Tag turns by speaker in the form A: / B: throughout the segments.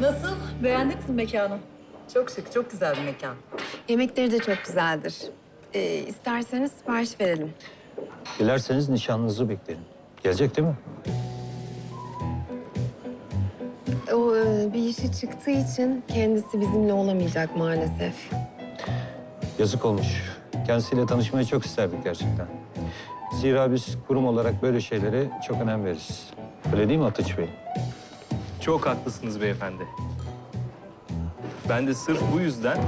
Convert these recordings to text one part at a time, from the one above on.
A: Nasıl? Beğendiniz mi mekanı?
B: Çok şık, çok güzel bir mekan.
C: Yemekleri de çok güzeldir. Ee, isterseniz sipariş verelim.
D: Dilerseniz nişanlınızı beklerim. Gelecek değil mi?
C: O e, bir işi çıktığı için kendisi bizimle olamayacak maalesef.
D: Yazık olmuş. Kendisiyle tanışmayı çok isterdik gerçekten. Zira biz kurum olarak böyle şeylere çok önem veririz. Öyle değil mi Atıç Bey?
E: Çok haklısınız beyefendi. Ben de sırf bu yüzden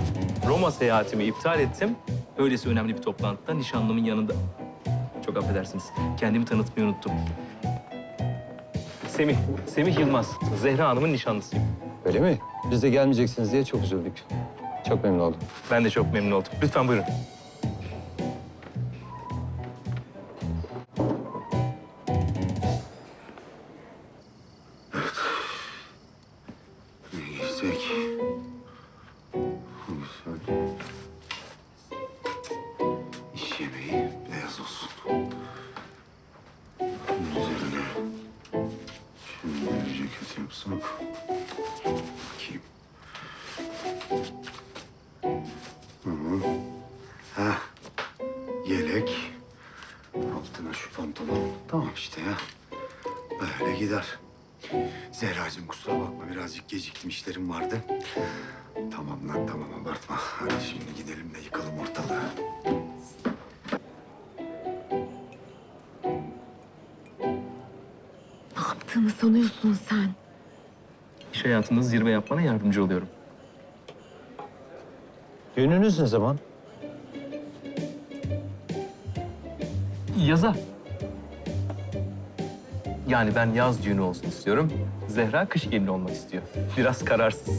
E: Roma seyahatimi iptal ettim. Öylesi önemli bir toplantıda nişanlımın yanında. Çok affedersiniz. Kendimi tanıtmayı unuttum. Semih, Semih Yılmaz. Zehra Hanım'ın nişanlısıyım.
D: Öyle mi? Biz de gelmeyeceksiniz diye çok üzüldük. Çok memnun oldum.
E: Ben de çok memnun oldum. Lütfen buyurun.
F: Yiyecek. Güzel. İş yemeği beyaz olsun. Üzerine şöyle bir ceket yapsak. Bakayım. Hı. Ha. Yelek. Altına şu pantolon. Tamam işte ya. Böyle gider. Zehracığım kusura bakma birazcık geciktim işlerim vardı. Tamam lan tamam abartma. Hadi şimdi gidelim de yıkalım ortalığı.
C: Ne yaptığını sanıyorsun sen?
E: İş hayatında zirve yapmana yardımcı oluyorum.
D: Düğününüz ne zaman?
E: Yaza. Yani ben yaz düğünü olsun istiyorum. Zehra kış gelini olmak istiyor. Biraz kararsız.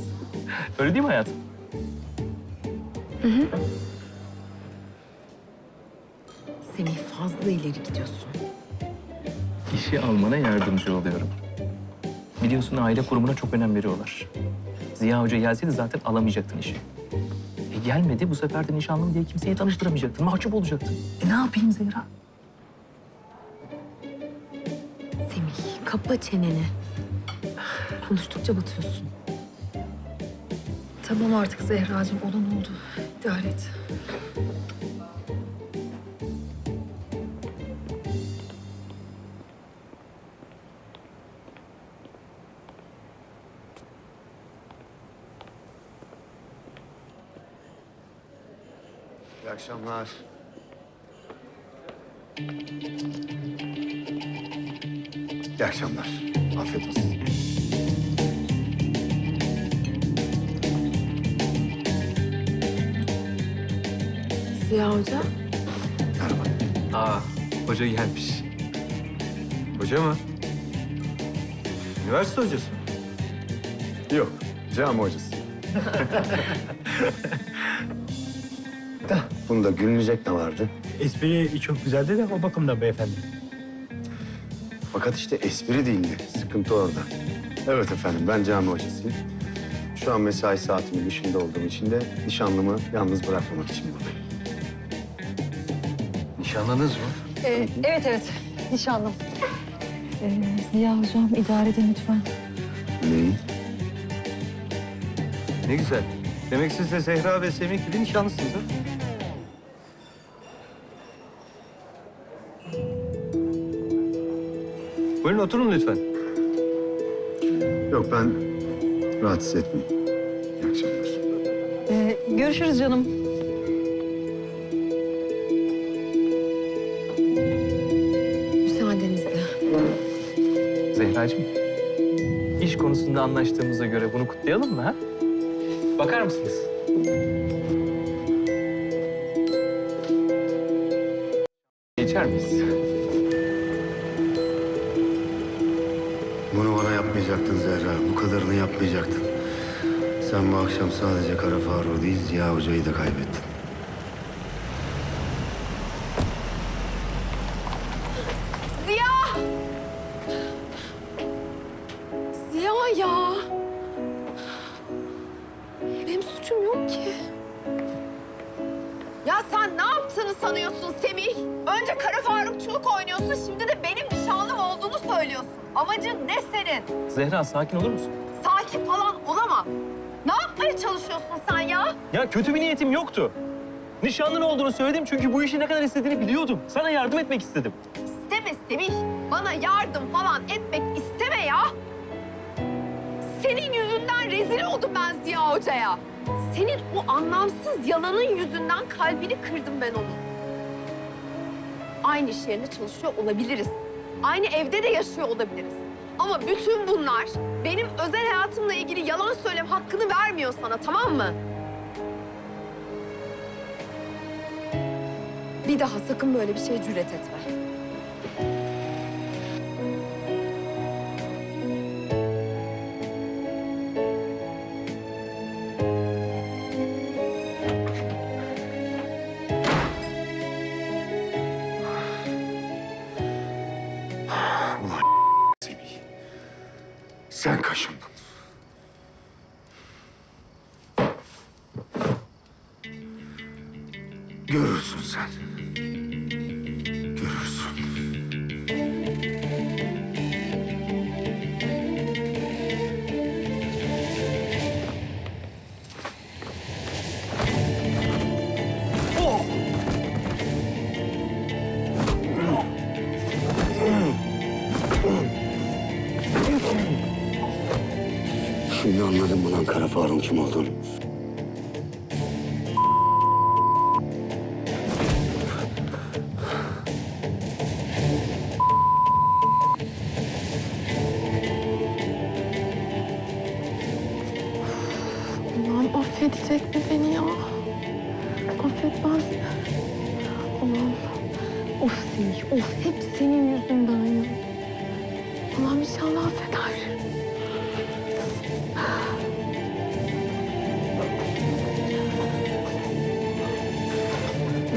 E: Öyle değil mi hayatım?
C: Semih fazla ileri gidiyorsun.
E: İşi almana yardımcı oluyorum. Biliyorsun aile kurumuna çok önem veriyorlar. Ziya Hoca gelseydi zaten alamayacaktın işi. E gelmedi bu sefer de nişanlım diye kimseyi tanıştıramayacaktın. Mahcup olacaktın. E ne yapayım Zehra?
C: Kapa çeneni. Konuştukça batıyorsun.
A: Tamam artık Zehracığım. Olan oldu. İdare et.
F: İyi akşamlar. İyi akşamlar. Afiyet olsun.
C: Ziya Hoca.
F: Merhaba.
E: Aa, hoca gelmiş.
D: Hoca mı? Üniversite hocası mı?
F: Yok, cami hocası. da bunda gülünecek ne vardı?
G: Espri çok güzeldi de o bakımdan beyefendi.
F: Fakat işte espri değildi. Sıkıntı orada. Evet efendim, ben cami hocasıyım. Şu an mesai saatimin dışında olduğum için de nişanlımı yalnız bırakmamak için buradayım.
D: Nişanlınız mı?
A: Ee, evet evet. Nişanlım. Ee, Ziya hocam idare edin lütfen.
F: Neyi?
D: Ne güzel. Demek siz de Zehra ve Semih gibi nişanlısınız ha? Buyurun oturun lütfen.
F: Yok ben rahatsız etmeyeyim. İyi akşamlar.
A: Ee, görüşürüz canım.
C: Müsaadenizle.
E: Zehracığım, iş konusunda anlaştığımıza göre bunu kutlayalım mı ha? Bakar mısınız? Geçer miyiz?
F: Bunu bana yapmayacaktın Zehra. Bu kadarını yapmayacaktın. Sen bu akşam sadece Kara Faruk'u değil Ziya Hoca'yı da kaybettin.
C: Ziya! Ziya ya! Benim suçum yok ki.
H: Ya sen ne yaptığını sanıyorsun Semih? Önce Kara Farukçuluk oynuyorsun, şimdi de Amacın ne senin?
E: Zehra sakin olur musun?
H: Sakin falan olamam. yapmaya çalışıyorsun sen ya?
E: Ya kötü bir niyetim yoktu. Nişanlın olduğunu söyledim çünkü bu işi ne kadar istediğini biliyordum. Sana yardım etmek istedim.
H: İsteme Semih. Bana yardım falan etmek isteme ya. Senin yüzünden rezil oldum ben Ziya Hoca'ya. Senin o anlamsız yalanın yüzünden kalbini kırdım ben onun. Aynı iş yerinde çalışıyor olabiliriz. Aynı evde de yaşıyor olabiliriz. Ama bütün bunlar benim özel hayatımla ilgili yalan söylem hakkını vermiyor sana tamam mı? Bir daha sakın böyle bir şeye cüret etme.
F: Görürsün sen. Görürsün. Şimdi anladım mı lan Kara Faruk'un kim olduğunu?
C: Mi beni ya? Affetmez mi? Allah'ım. Of Semih, of hep senin yüzünden ya. Allah'ım inşallah affeder.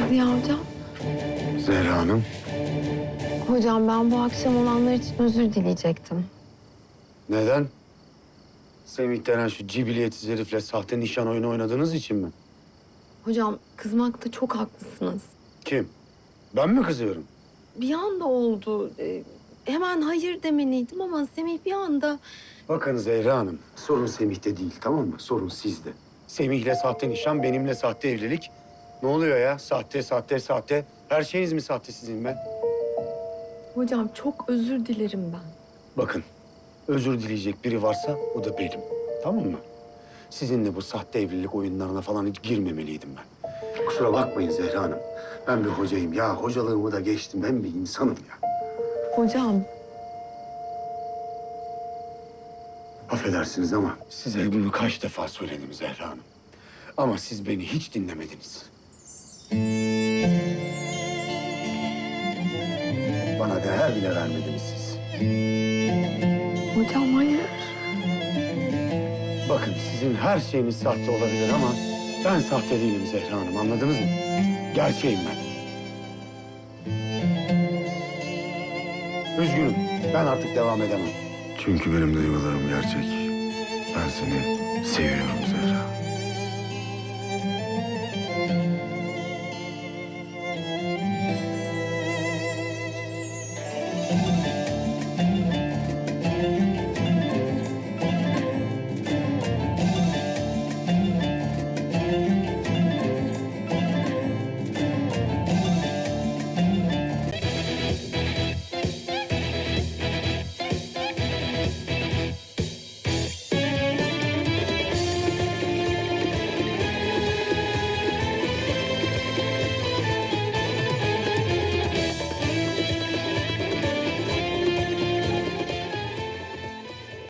C: Ziya hocam.
F: Zehra Hanım.
C: Hocam ben bu akşam olanlar için özür dileyecektim.
F: Neden? Semih denen şu cibiliyetsiz herifle sahte nişan oyunu oynadığınız için mi?
C: Hocam kızmakta çok haklısınız.
F: Kim? Ben mi kızıyorum?
C: Bir anda oldu. Ee, hemen hayır demeliydim ama Semih bir anda...
F: Bakın Zehra Hanım, sorun Semih'te değil tamam mı? Sorun sizde. Semih'le sahte nişan, benimle sahte evlilik. Ne oluyor ya? Sahte, sahte, sahte. Her şeyiniz mi sahte sizin ben?
C: Hocam çok özür dilerim ben.
F: Bakın, özür dileyecek biri varsa o da benim. Tamam mı? Sizinle bu sahte evlilik oyunlarına falan hiç girmemeliydim ben. Kusura bakmayın Zehra Hanım. Ben bir hocayım. Ya hocalığımı da geçtim. Ben bir insanım ya.
C: Hocam
F: Affedersiniz ama size bunu kaç defa söyledim Zehra Hanım. Ama siz beni hiç dinlemediniz. Bana değer bile vermediniz siz.
C: Hocam hayır.
F: Bakın sizin her şeyiniz sahte olabilir ama ben sahte değilim Zehra Hanım anladınız mı? Gerçeğim ben. Üzgünüm. Ben artık devam edemem. Çünkü benim duygularım gerçek. Ben seni seviyorum Zehra.